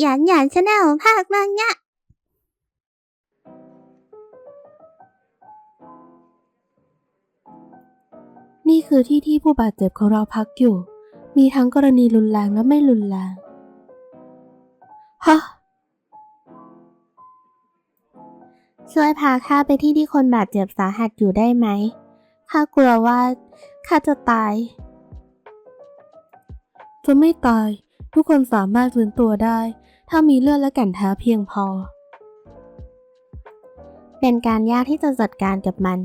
หยานหยานชาแนลภาคมังงะ นี่คือที่ที่ผู้บาดเจ็บของเราพักอยู่ มีทั้งกรณีรุนแรงและไม่รุนแรงฮะช่วยพาข้าไปที่ที่คนบาดเจ็บสาหัสอยู่ได้ไหมข้ากลัวว่าข้าจะตาย จะไม่ตาย ทุกคนสามารถฟื้นตัวได้ ถ้ามีเลือดและแก่นแท้เพียงพอ เป็นการยากที่จะจัดการกับมัน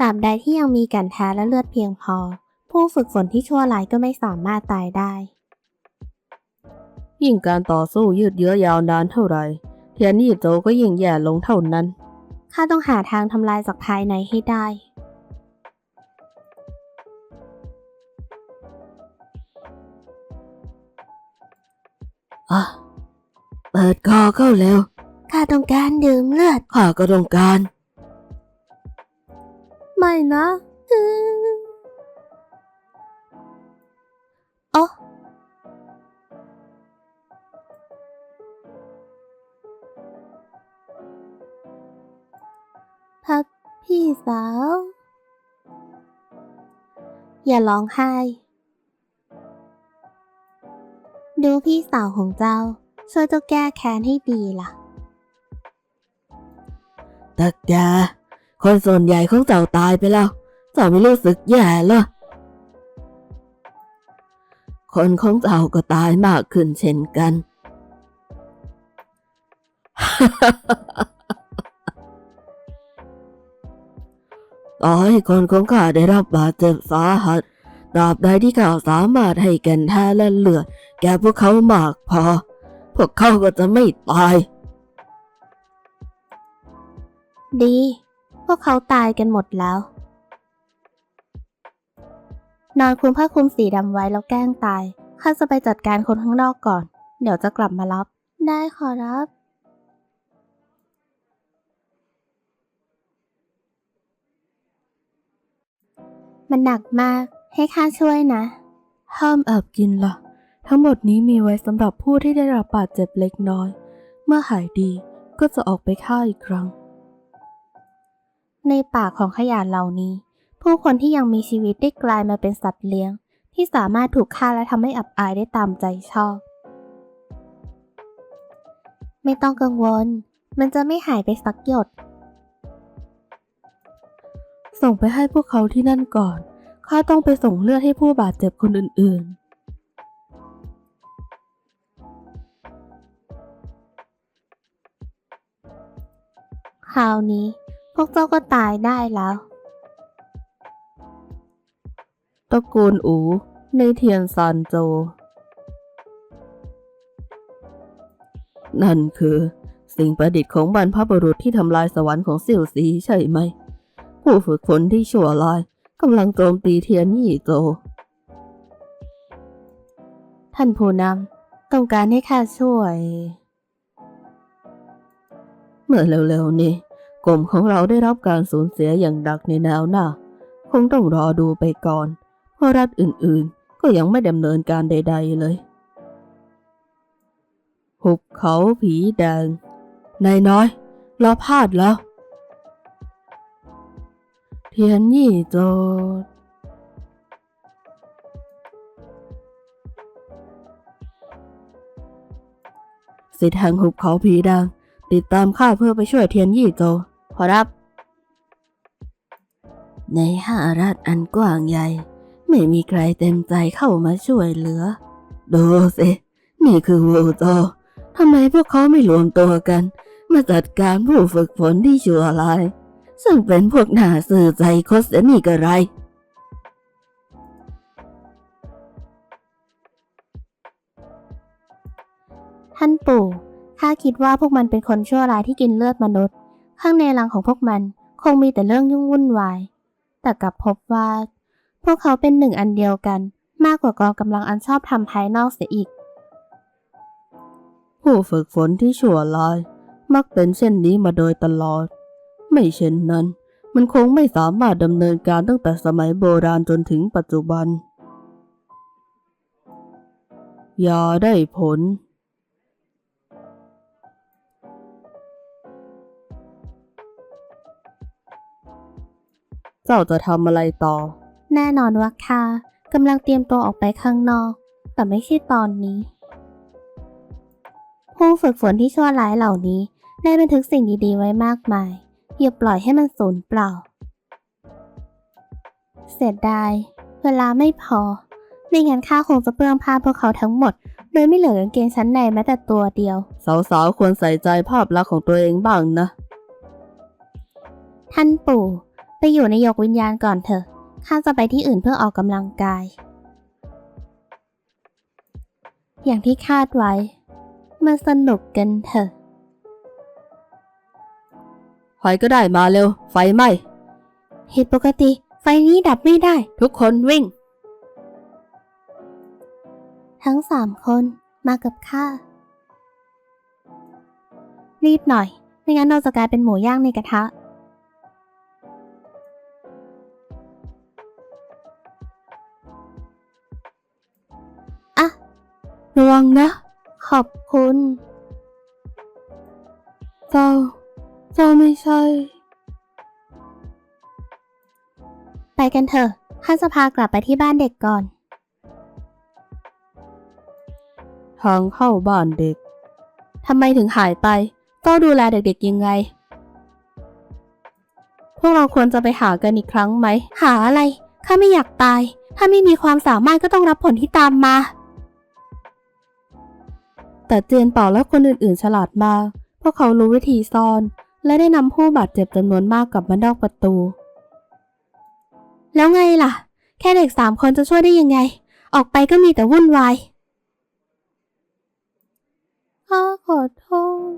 ตราบใดที่ยังมีกันแท้และเลือดเพียงพอ ผู้ฝึกฝนที่ชั่วร้ายก็ไม่สามารถตายได้ ยิ่งการต่อสู้ยืดเยื้อยาวนานเท่าไหร่เทียนนี่โจก็ยิ่งแย่ลงเท่านั้น ข้าต้องหาทางทำลายจากภายในให้ได้อะเปิดคอเข้าเร็ว ข้าต้องการดื่มเลือด ข้าก็ต้องการ ไม่นะอืมโอ้พักพี่สาว อย่าร้องไห้ ดูพี่สาวของเจ้า ช่วยเจ้าแก้แค้นให้ดีล่ะ ตักยา คนส่วนใหญ่ของเจ้าตายไปแล้ว เจ้าไม่รู้สึกแย่เหรอ คนของเจ้าก็ตายมากขึ้นเช่นกัน ต่อให้คนของข้าได้รับบาดเจ็บสาหัสตราบใดที่ข้าสามารถให้แก่นแท้และเลือดแก่พวกเขามากพอ พวกเขาก็จะไม่ตาย ดี พวกเขาตายกันหมดแล้ว นอนคลุมผ้าคลุมสีดำไว้แล้วแกล้งตาย ข้าจะไปจัดการคนข้างนอกก่อน เดี๋ยวจะกลับมารับ ได้ขอรับ มันหนักมาก ให้ข้าช่วยนะ ห้ามแอบกินละ่ะ ทั้งหมดนี้มีไว้สำหรับผู้ที่ได้รับบาดเจ็บเล็กน้อย เมื่อหายดีก็จะออกไปฆ่าอีกครั้ง ในป่าของขยะเหล่านี้ ผู้คนที่ยังมีชีวิตได้กลายมาเป็นสัตว์เลี้ยง ที่สามารถถูกฆ่าและทำให้อับอายได้ตามใจชอบ ไม่ต้องกังวล มันจะไม่หายไปสักหยด ส่งไปให้พวกเขาที่นั่นก่อนข้าต้องไปส่งเลือดให้ผู้บาดเจ็บคนอื่น คราวนี้พวกเจ้าก็ตายได้แล้วๆตระกูลอู ในเทียนซานโจ นั่นคือ สิ่งประดิษฐ์ของบรรพบุรุษที่ทำลายสวรรค์ของเสี่ยวซีใช่ไหม ผู้ฝึกฝนที่ชั่วร้ายกำลังโจมตีเทียนยี่โจ ท่านผู้นำต้องการให้ข้าช่วย เมื่อเร็วๆนี้กรมของเราได้รับการสูญเสียอย่างดักในแนวหน้า คงต้องรอดูไปก่อน เพราะรัฐอื่นๆ ก็ยังไม่ดำเนินการใด ๆ เลยหุบเขาผีแดงนายน้อยเราพลาดแล้ว เทียนยี่โจดสิทธิ์แห่งหุบเขาผีแดง ติดตามข้าเพื่อไปช่วยเทียนยี่โจขอรับ ในห้ารัฐอันกว้างใหญ่ ไม่มีใครเต็มใจเข้ามาช่วยเหลือ ดูสินี่คือวูโจทำไมพวกเขาไม่รวมตัวกัน มาจัดการผู้ฝึกฝนที่ชั่วร้ายซึ่งเป็นพวกหน้าสื่อใจคดเสนี่กระไรท่านปู่ ข้าคิดว่าพวกมันเป็นคนชั่วร้ายที่กินเลือดมนุษย์ ข้างในรังของพวกมันคงมีแต่เรื่องยุ่งวุ่นวาย แต่กลับพบว่า พวกเขาเป็นหนึ่งอันเดียวกัน มากกว่ากองกำลังอันชอบทำภายนอกเสียอีก ผู้ฝึกฝนที่ชั่วร้าย มักเป็นเช่นนี้มาโดยตลอด ไม่เช่นนั้น มันคงไม่สามารถดำเนินการตั้งแต่สมัยโบราณจนถึงปัจจุบัน อย่าได้ผล เจ้าจะทำอะไรต่อ แน่นอนว่าข้ากำลังเตรียมตัวออกไปข้างนอก แต่ไม่ใช่ตอนนี้ผู้ฝึกฝนที่ชั่วร้ายเหล่านี้ ได้บันทึกสิ่งดีๆไว้มากมาย อย่าปล่อยให้มันสูญเปล่า เสียดาย เวลาไม่พอ ไม่งั้นข้าคงจะเปลื้องผ้าพวกเขาทั้งหมด โดยไม่เหลือกางเกงชั้นในแม้แต่ตัวเดียว สาวๆ ควรใส่ใจภาพลักษณ์ของตัวเองบ้างนะ ท่านปู่ ไปอยู่ในยกวิญญาณก่อนเถอะ ข้าจะไปที่อื่นเพื่อออกกำลังกาย อย่างที่คาดไว้ มาสนุกกันเถอะใครก็ได้มาเร็ว ไฟไหม้ผิดปกติ ไฟนี้ดับไม่ได้ ทุกคนวิ่ง ทั้งสามคนมากับข้า รีบหน่อย ไม่งั้นเราจะกลายเป็นหมูย่างในกระทะ งนะ ขอบคุณ เจ้า เจ้าไม่ใช่ ไปกันเถอะข้าจะพากลับไปที่บ้านเด็กก่อน ทางเข้าบ้านเด็ก ทำไมถึงหายไป เจ้าดูแลเด็กๆยังไง พวกเราควรจะไปหากันอีกครั้งไหม หาอะไร ข้าไม่อยากตาย ถ้าไม่มีความสามารถก็ต้องรับผลที่ตามมา แต่เจียนเป่าและคนอื่นๆ ฉลาดมากพวกเขารู้วิธีซ่อน และได้นำผู้บาดเจ็บจำนวนมากกลับมานอกประตู แล้วไงล่ะ แค่เด็กสามคนจะช่วยได้ยังไง ออกไปก็มีแต่วุ่นวายข้าขอโทษ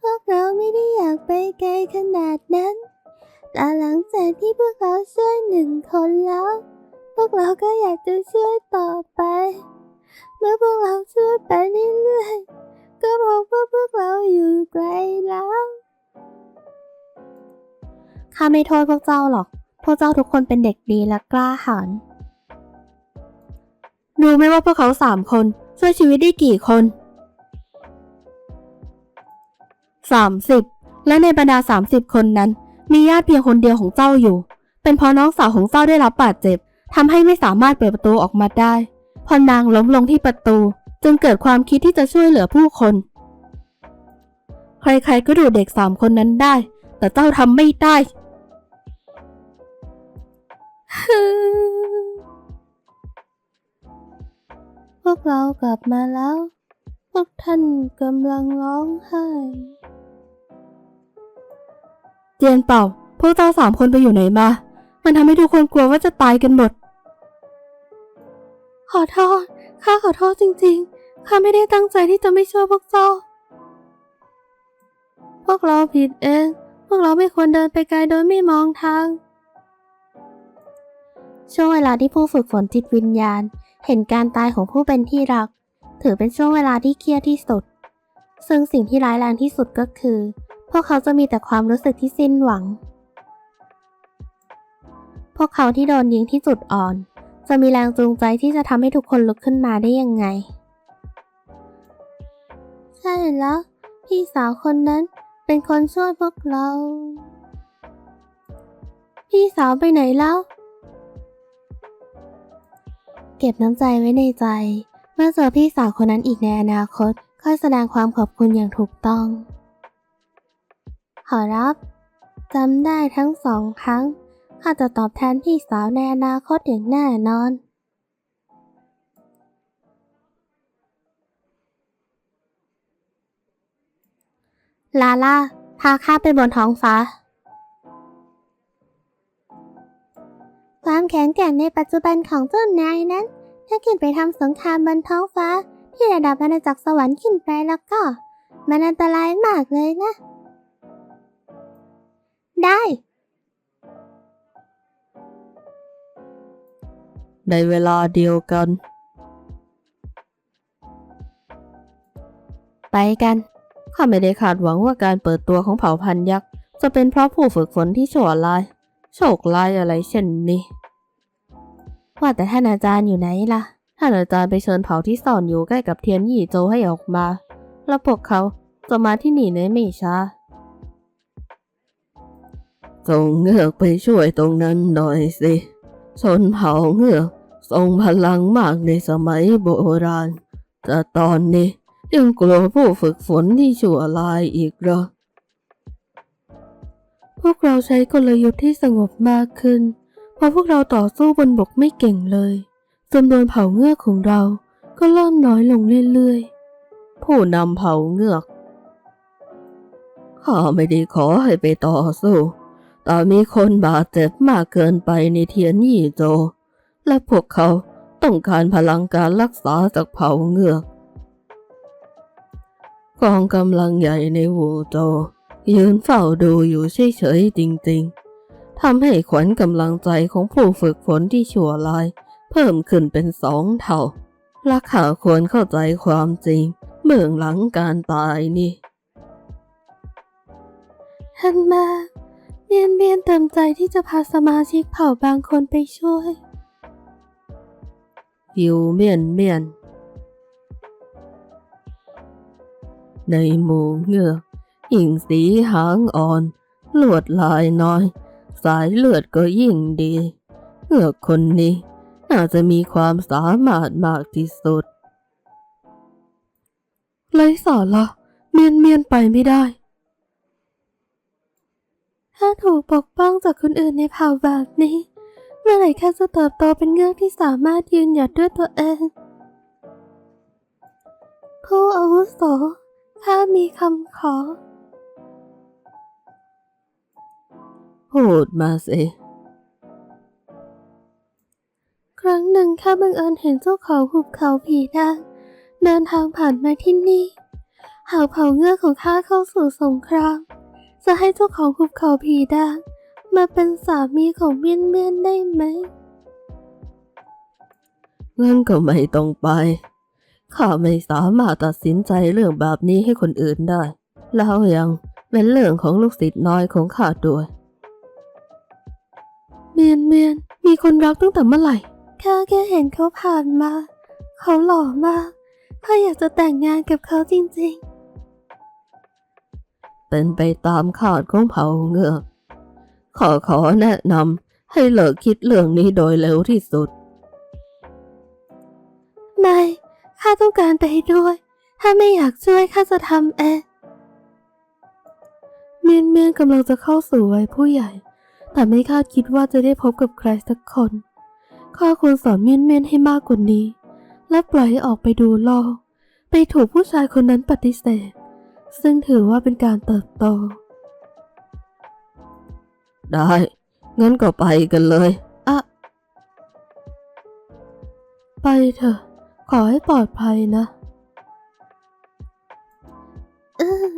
พวกเราไม่ได้อยากไปไกลขนาดนั้น แต่หลังจากที่พวกเราช่วยหนึ่งคนแล้ว พวกเราก็อยากจะช่วยต่อไป เมื่อพวกเราช่วยไปเรื่อยๆ ก็พบว่าพวกเราอยู่ไกลแล้วข้าไม่โทษพวกเจ้าหรอก พวกเจ้าทุกคนเป็นเด็กดีและกล้าหาญรู้ไหมว่าพวกเขาสามคนช่วยชีวิตได้กี่คนสามสิบและในบรรดาสามสิบคนนั้น มีญาติเพียงคนเดียวของเจ้าอยู่ เป็นเพราะน้องสาวของเจ้าได้รับบาดเจ็บทำให้ไม่สามารถเปิดประตูออกมาได้ พอนางล้มลงที่ประตู จึงเกิดความคิดที่จะช่วยเหลือผู้คน ใครๆก็ดูเด็กสามคนนั้นได้ แต่เจ้าทำไม่ได้พวกเรากลับมาแล้ว พวกท่านกำลังร้องไห้ เจียนเป่า พวกเจ้าสามคนไปอยู่ไหนมา มันทำให้ทุกคนกลัวว่าจะตายกันหมด ขอโทษ ข้าขอโทษจริงๆ ข้าไม่ได้ตั้งใจที่จะไม่ช่วยพวกเจ้า พวกเราผิดเอง พวกเราไม่ควรเดินไปไกลโดยไม่มองทาง ช่วงเวลาที่ผู้ฝึกฝนจิตวิญญาณ เห็นการตายของผู้เป็นที่รัก ถือเป็นช่วงเวลาที่เครียดที่สุด ซึ่งสิ่งที่ร้ายแรงที่สุดก็คือ พวกเขาจะมีแต่ความรู้สึกที่สิ้นหวัง พวกเขาที่โดนยิงที่จุดอ่อน จะมีแรงจูงใจที่จะทำให้ทุกคนลุกขึ้นมาได้ยังไง ใช่แล้ว พี่สาวคนนั้นเป็นคนช่วยพวกเรา พี่สาวไปไหนแล้ว เก็บน้ำใจไว้ในใจ เมื่อเจอพี่สาวคนนั้นอีกในอนาคต ค่อยแสดงความขอบคุณอย่างถูกต้อง ขอรับจำได้ทั้งสองครั้ง ข้าจะตอบแทนพี่สาวในอนาคตอย่างแน่นอน ลาล่า พาข้าไปบนท้องฟ้า ความแข็งแกร่งในปัจจุบันของเจ้านายนั้น ถ้าขึ้นไปทำสงครามบนท้องฟ้า ที่ระดับอาณาจักรสวรรค์ขึ้นไปแล้วก็ มันอันตรายมากเลยนะ ได้ ในเวลาเดียวกัน ไปกัน ข้าไม่ได้คาดหวังว่าการเปิดตัวของเผ่าพันธุ์ยักษ์ จะเป็นเพราะผู้ฝึกฝนที่ชั่วร้าย โชคร้ายอะไรเช่นนี้ว่าแต่ท่านอาจารย์อยู่ไหนล่ะ ท่านอาจารย์ไปเชิญเผ่าที่ซ่อนอยู่ใกล้กับเทียนหยี่โจให้ออกมา แล้วพวกเขาจะมาที่นี่ในไม่ช้าส่งเงือกไปช่วยตรงนั้นหน่อยสิ ชนเผ่าเงือกทรงพลังมากในสมัยโบราณ แต่ตอนนี้ยังกลัวผู้ฝึกฝนที่ชั่วลายอีกเหรอ พวกเราใช้กลยุทธ์ที่สงบมากขึ้น เพราะพวกเราต่อสู้บนบกไม่เก่งเลยจำนวนเผ่าเงือกของเราก็เริ่มน้อยลงเรื่อยๆ ผู้นำเผ่าเงือก ข้าไม่ได้ขอให้ไปต่อสู้ แต่มีคนบาดเจ็บมากเกินไปในเทียนยี่โจ และพวกเขาต้องการพลังการรักษาจากเผ่าเงือกกองกำลังใหญ่ในวูโจ ยืนเฝ้าดูอยู่เฉยๆจริงๆทำให้ขวัญกำลังใจของผู้ฝึกฝนที่ชั่วร้าย เพิ่มขึ้นเป็นสองเท่าและข่าควรเข้าใจความจริงเบื้องหลังการตายนี่ๆท่านแม เมียนเมียนเต็มใจที่จะพาสมาชิกเผ่าบางคนไปช่วยยิวเมียนเมียน ในหมู่เงือกยิ่งสีหางอ่อน ลวดลายน้อย สายเลือดก็ยิ่งดี เงือกคนนี้น่าจะมีความสามารถมากที่สุดไรสาระเมียนเมียนไปไม่ได้ ถ้าถูกปกป้องจากคนอื่นในเผ่าแบบนี้ เมื่อไหร่ข้าจะเติบโตเป็นเงือกที่สามารถยืนหยัดด้วยตัวเอง ผู้อาวุโสข้ามีคำขอ พูดมาสิ ครั้งหนึ่งข้าบังเอิญเห็นเจ้าของหุบเขาผีดางเดินทางผ่านมาที่นี่ หากเผ่าเงือกของข้าเข้าสู่สงคราม จะให้เจ้าของหุบเขาผีดางมาเป็นสามีของเมียนเมียนได้ไหมงั้นก็ไม่ต้องไป ข้าไม่สามารถตัดสินใจเรื่องแบบนี้ให้คนอื่นได้ แล้วยังเป็นเรื่องของลูกศิษย์น้อยของข้าด้วย เมียนเมียนมีคนรักตั้งแต่เมื่อไหร่ ข้าแค่เห็นเขาผ่านมา เขาหล่อมาก ข้าอยากจะแต่งงานกับเขาจริง เป็นไปตามขาดของเผ่าเงือกขอขอแนะนำให้เลิกคิดเรื่องนี้โดยเร็วที่สุดๆไม่ ข้าต้องการไปด้วย ถ้าไม่อยากช่วยข้าจะทำเองเมียนเมียนกำลังจะเข้าสู่วัยผู้ใหญ่ แต่ไม่คาดคิดว่าจะได้พบกับใครสักคน ข้าควรสอนเมียนเมียนให้มากกว่านี้ และปล่อยให้ออกไปดูโลก ไปถูกผู้ชายคนนั้นปฏิเสธ ซึ่งถือว่าเป็นการเติบโต ได้ งั้นก็ไปกันเลยไปเถอะ ขอให้ปลอดภัยนะเออ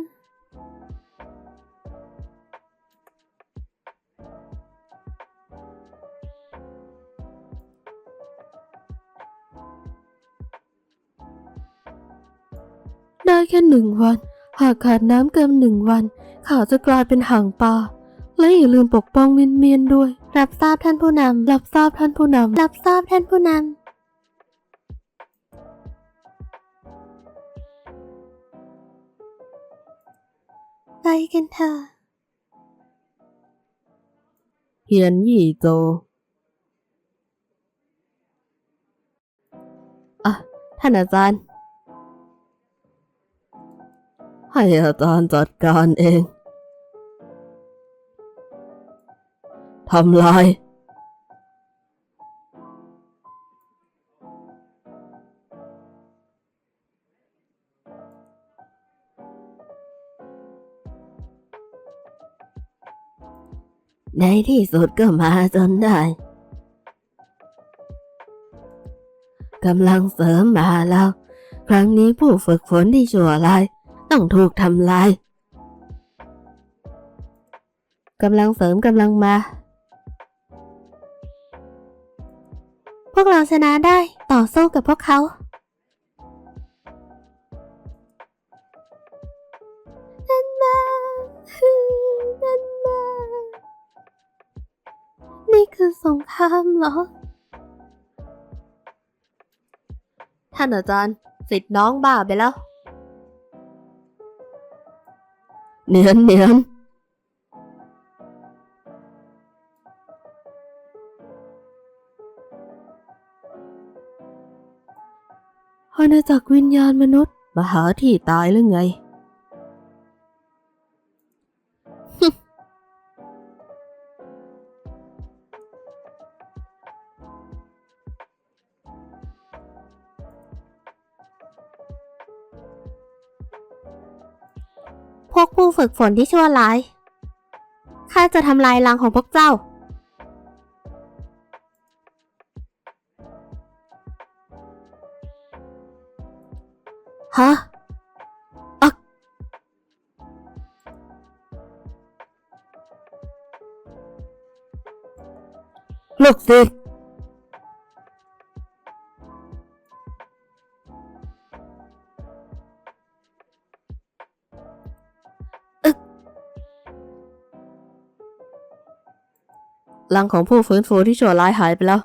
ได้แค่หนึ่งวัน หากขาดน้ำเกินหนึ่งวันข่าวจะกลายเป็นหางปลาและอย่าลืมปกป้องเมียนเมียนด้วย รับทราบท่านผู้นำรับทราบท่านผู้นำรับทราบท่านผู้นำไปกันเถอะเฮียนยี่โจ อะ ท่านอาจารย์ ให้อาจารย์จัดการเอง ทำลาย ในที่สุดก็มาจนได้กำลังเสริมมาแล้ว ครั้งนี้ผู้ฝึกฝนที่ชั่วร้าย ต้องถูกทำลายกำลังเสริมกำลังมา พวกเราชนะได้ต่อสู้กับพวกเขา นั่นมานันมา นี่คือสงครามเหรอ ท่านอาจารย์สิทธิ์น้องบ้าไปแล้ว เนียนเนียนอาณาจักรวิญญาณมนุษย์ มาหาที่ตายหรือไง ฝึกฝนที่ชั่วร้าย ข้าจะทำลายรังของพวกเจ้า ฮะอักลูกศิษย์ ลังของผู้ฟื้นฟูที่ชั่วร้ายหายไปแล้ว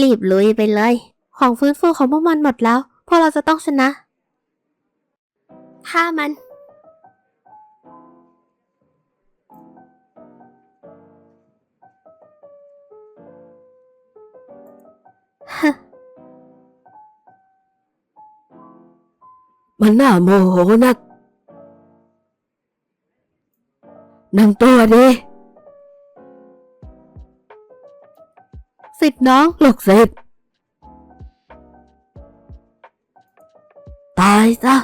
รีบลุยไปเลย ของฟื้นฟูของพวกมันหมดแล้ว พวกเราจะต้องชนะฆ่ามัน มันน่าโมโหนักนั่งตัวดี สิทธิ์น้องลูกศิษย์ตายซะ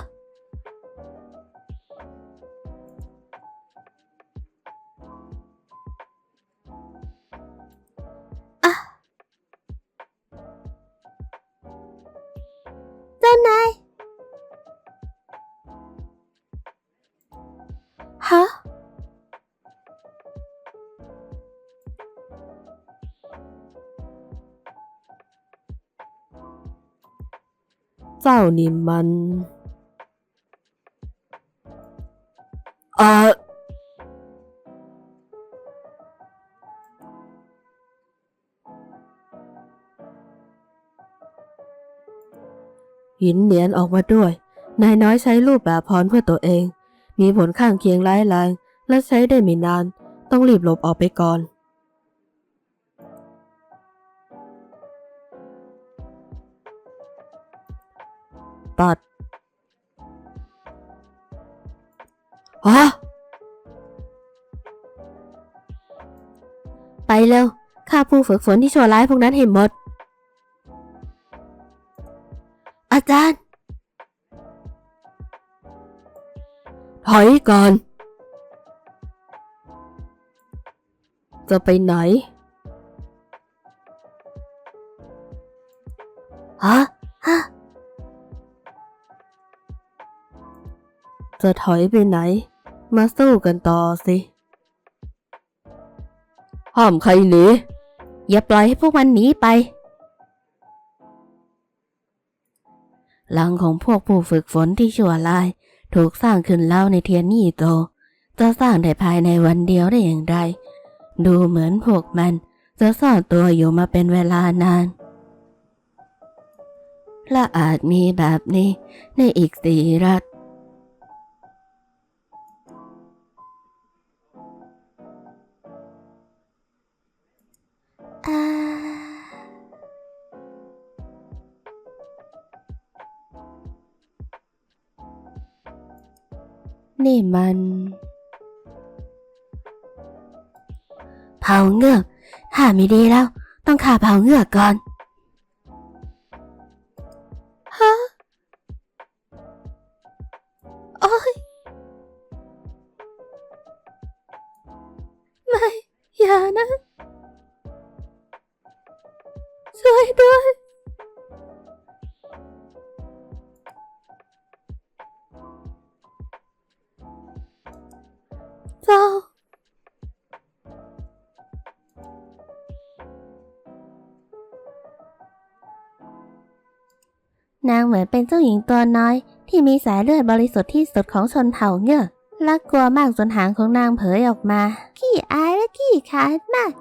เจ้านี่มัน เอ่อหินเหนียนออกมาด้วย นายน้อยใช้รูปแบบพรเพื่อตัวเอง มีผลข้างเคียงร้ายแรง และใช้ได้ไม่นาน ต้องรีบหลบออกไปก่อน ตัดฮะไปเร็วข้าผู้ฝึกฝนที่ชั่วร้ายพวกนั้นเห็นหมด อาจารย์ ถอยก่อน จะไปไหน ฮะ ฮะ จะถอยไปไหน มาสู้กันต่อสิ ห้ามใครหนี อย่าปล่อยให้พวกมันหนีไปหลังของพวกผู้ฝึกฝนที่ชั่วร้าย ถูกสร้างขึ้นแล้วในเทียนนี่โต จะสร้างได้ภายในวันเดียวได้อย่างไร ดูเหมือนพวกมันจะซ่อนตัวอยู่มาเป็นเวลานานและอาจมีแบบนี้ในอีกสี่รัฐ อานี่มัน เผาเงือกหาไม่ดีแล้ว ต้องขาเผาเงือกก่อนฮะโอ้ยไม่ อย่านะ นางเหมือนเป็นเจ้าหญิงตัวน้อย ที่มีสายเลือดบริสุทธิ์ที่สุดของชนเผ่าเงือกละกลัวมากจนหางของนางเผยออกมา ขี้อายและขี้ขาดมาก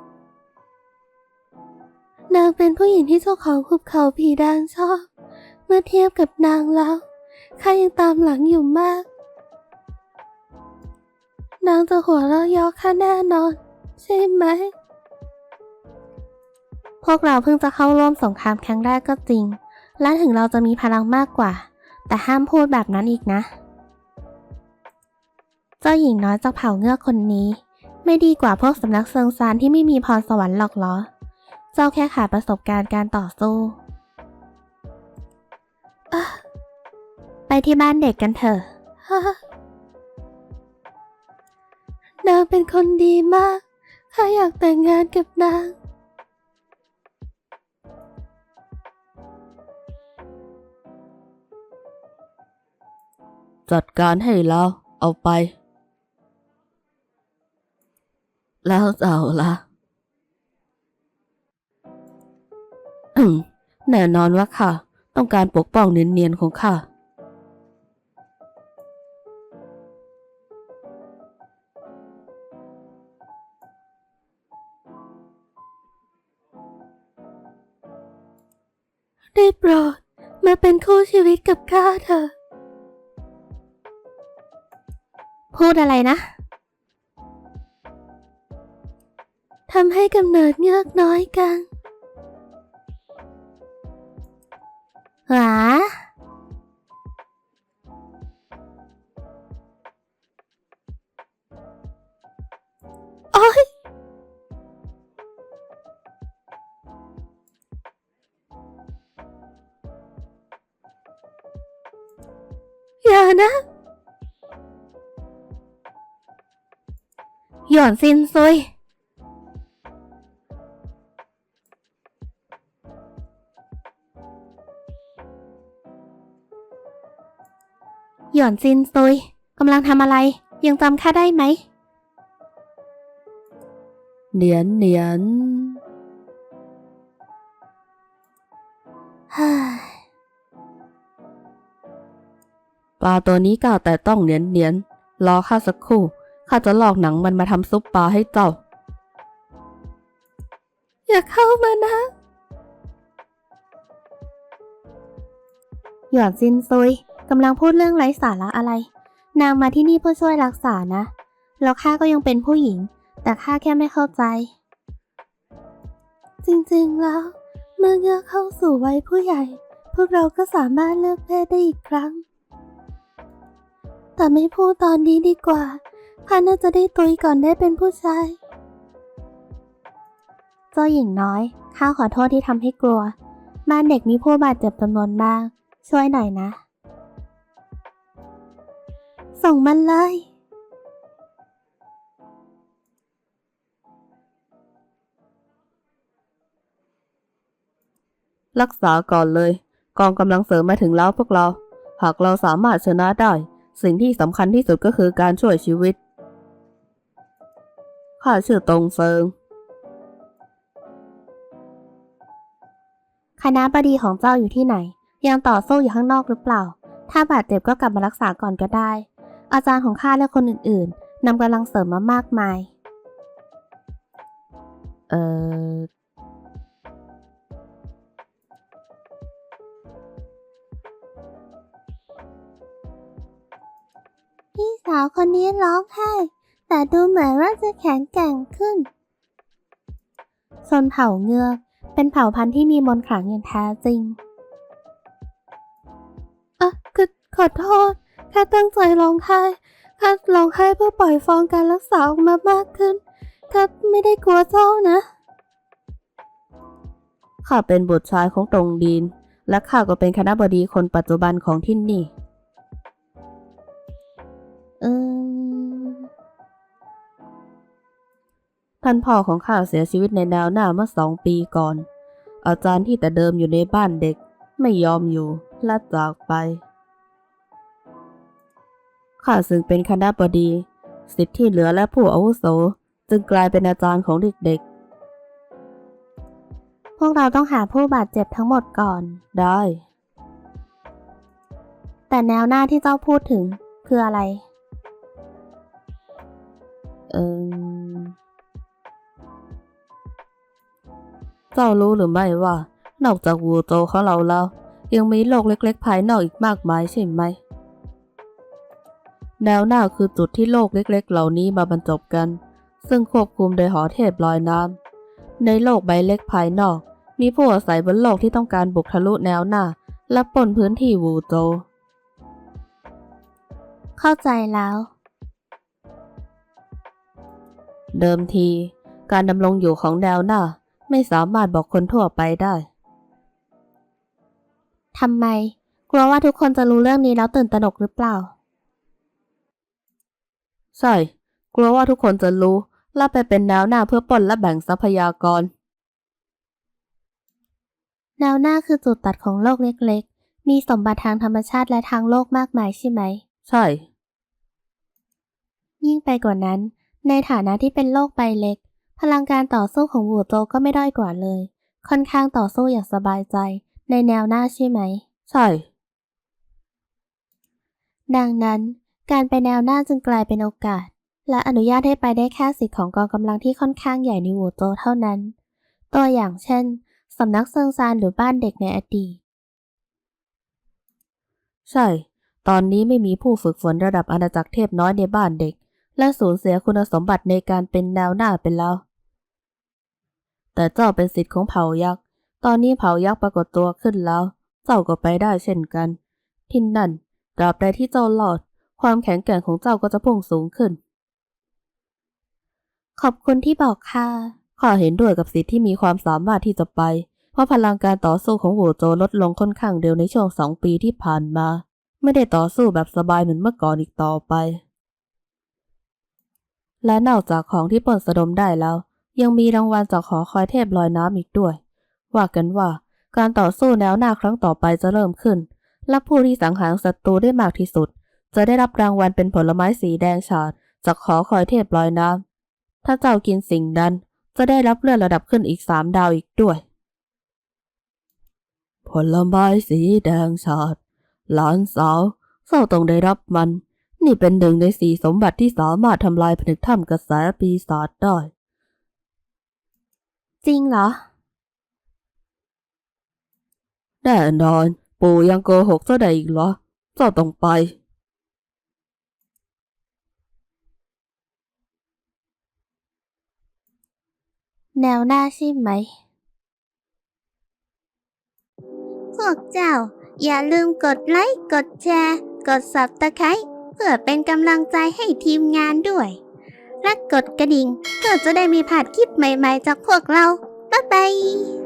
นางเป็นผู้หญิงที่เจ้าของหุบเขาผีดางชอบ เมื่อเทียบกับนางแล้วข้ายังตามหลังอยู่มาก นางจะหัวเราะยาะข้าแน่นอน ใช่ไหม พวกเราเพิ่งจะเข้าร่วมสงครามครั้งแรกก็จริง และถึงเราจะมีพลังมากกว่า แต่ห้ามพูดแบบนั้นอีกนะ เจ้าหญิงน้อยจากเผ่าเงือกคนนี้ ไม่ดีกว่าพวกสำนักเซิงซานที่ไม่มีพรสวรรค์หรอกเหรอ เจ้าแค่ขาดประสบการณ์การต่อสู้ ไปที่บ้านเด็กกันเถอะนางเป็นคนดีมาก ข้าอยากแต่งงานกับนาง จัดการให้แล้วเอาไป แล้วเจ้าล่ะแน่นอนว่าค่ะ ต้องการปกป้องเนียนๆของข้าได้โปรดมาเป็นคู่ชีวิตกับข้าเถอะ พูดอะไรนะทำให้กำเนิดเงือกน้อยกันหวา อนซินซุย หย่อนซินซุยกำลังทำอะไร ยังจำข้าได้ไหมเนียนเนียนฮ่าปลาตัวนี้ก้าวแต่ต้องเนียนเนียนรอข้าสักครู่ ข้าจะหลอกหนังมันมาทำซุปปลาให้เจ้า อย่าเข้ามานะ หย่อนซินซุยกำลังพูดเรื่องไร้สาระอะไร นางมาที่นี่เพื่อช่วยรักษานะ แล้วข้าก็ยังเป็นผู้หญิง แต่ข้าแค่ไม่เข้าใจ จริงๆแล้ว เมื่อเงือกเข้าสู่วัยผู้ใหญ่ พวกเราก็สามารถเลือกเพศได้อีกครั้ง แต่ไม่พูดตอนนี้ดีกว่า ข้าน่าจะได้ตุยก่อนได้เป็นผู้ชาย เจ้าหญิงน้อย ข้าขอโทษที่ทำให้กลัว บ้านเด็กมีผู้บาดเจ็บจำนวนมากช่วยหน่อยนะ ส่งมันเลยรักษาก่อนเลย กองกำลังเสริมมาถึงแล้วพวกเรา หากเราสามารถชนะได้ สิ่งที่สำคัญที่สุดก็คือการช่วยชีวิต ข้าชื่อตรงเซิง คณะบดีของเจ้าอยู่ที่ไหน ยังต่อสู้อยู่ข้างนอกหรือเปล่า ถ้าบาดเจ็บก็กลับมารักษาก่อนก็ได้ อาจารย์ของข้าและคนอื่นๆนำกำลังเสริมมามากมาย เอ่อพี่สาวคนนี้ร้องไห้ แต่ดูเหมือนว่าจะแข็งแกร่งขึ้นชนเผ่าเงือกเป็นเผ่าพันธุ์ที่มีมนต์ขลังอย่างแท้จริงอะขอขอโทษข้าตั้งใจร้องไห้ข้าร้องไห้เพื่อปล่อยฟองการรักษาออกมามากขึ้นข้าไม่ได้กลัวเจ้านะ ข้าเป็นบุตรชายของตรงดีนและข้าก็เป็นคณะบดีคนปัจจุบันของที่นี่ ท่านพ่อของข้าเสียชีวิตในแนวหน้าเมื่อสองปีก่อน อาจารย์ที่แต่เดิมอยู่ในบ้านเด็ก ไม่ยอมอยู่และจากไปข้าซึ่งเป็นคณะบดีสิทธิ์ที่เหลือและผู้อาวุโสจึงกลายเป็นอาจารย์ของเด็กๆ พวกเราต้องหาผู้บาดเจ็บทั้งหมดก่อนได้ แต่แนวหน้าที่เจ้าพูดถึงคืออะไร เออ เจ้ารู้หรือไม่ว่า นอกจากวูโจของเราแล้ว ยังมีโลกเล็ก ๆ ภายนอกอีกมากมายใช่ไหม แนวหน้าคือจุดที่โลกเล็ก ๆ เหล่านี้มาบรรจบกัน ซึ่งควบคุมโดยหอเทพลอยน้ำในโลกใบเล็กภายนอก มีผู้อาศัยบนโลกที่ต้องการบุกทะลุแนวหน้า และปล้นพื้นที่วูโจ เข้าใจแล้ว เดิมที การดำรงอยู่ของแนวหน้า ไม่สามารถบอกคนทั่วไปได้ ทำไม กลัวว่าทุกคนจะรู้เรื่องนี้แล้วตื่นตระหนกหรือเปล่า ใช่ กลัวว่าทุกคนจะรู้ และไปเป็นแนวหน้าเพื่อปล้นและแบ่งทรัพยากร แนวหน้าคือจุดตัดของโลกเล็กๆ มีสมบัติทางธรรมชาติและทางโลกมากมายใช่ไหม ใช่ ยิ่งไปกว่านั้น ในฐานะที่เป็นโลกใบเล็ก พลังการต่อสู้ของวูโจก็ไม่ด้อยกว่าเลย ค่อนข้างต่อสู้อย่างสบายใจ ในแนวหน้าใช่ไหม ใช่ ดังนั้น การไปแนวหน้าจึงกลายเป็นโอกาส และอนุญาตให้ไปได้แค่สิทธิ์ของกองกำลังที่ค่อนข้างใหญ่ในวูโจเท่านั้น ตัวอย่างเช่นสำนักเซิงซานหรือบ้านเด็กในอดีต ใช่ ตอนนี้ไม่มีผู้ฝึกฝนระดับอาณาจักรเทพน้อยในบ้านเด็ก และสูญเสียคุณสมบัติในการเป็นแนวหน้าไปแล้ว แต่เจ้าเป็นสิทธิ์ของเผ่ายักษ์ ตอนนี้เผ่ายักษ์ปรากฏตัวขึ้นแล้ว เจ้าก็ไปได้เช่นกัน ที่นั่นตราบใดที่เจ้ารอด ความแข็งแกร่งของเจ้าก็จะพุ่งสูงขึ้น ขอบคุณที่บอกค่ะข้าเห็นด้วยกับสิทธิ์ที่มีความสามารถที่จะไป เพราะพลังการต่อสู้ของโหวโจลดลงค่อนข้างเร็วในช่วงสองปีที่ผ่านมา ไม่ได้ต่อสู้แบบสบายเหมือนเมื่อก่อนอีกต่อไป และนอกจากของที่ปล้นสะดมได้แล้ว ยังมีรางวัลจากหอคอยเทพลอยน้ำอีกด้วย ว่ากันว่าการต่อสู้แนวหน้าครั้งต่อไปจะเริ่มขึ้น และผู้ที่สังหารศัตรูได้มากที่สุด จะได้รับรางวัลเป็นผลไม้สีแดงฉาดจากหอคอยเทพลอยน้ำถ้าเจ้ากินสิ่งนั้นจะได้รับเลื่อนระดับขึ้นอีกสามดาวอีกด้วย ผลไม้สีแดงฉาดหลานสาวเจ้าต้องได้รับมัน นี่เป็นหนึ่งในสีสมบัติที่สามารถทำลายผนึกถ้ำกระแสปีศาจได้ จริงเหรอ แน่นอน ปู่ยังโกหกเจ้าได้อีกเหรอ เจ้าต้องไป แนวหน้าใช่ไหม พวกเจ้า อย่าลืมกดไลค์ กดแชร์ กด Subscribe เพื่อเป็นกำลังใจให้ทีมงานด้วย และกดกระดิ่งเพื่อจะได้มีพาดคลิปใหม่ๆจากพวกเรา บ๊ายบาย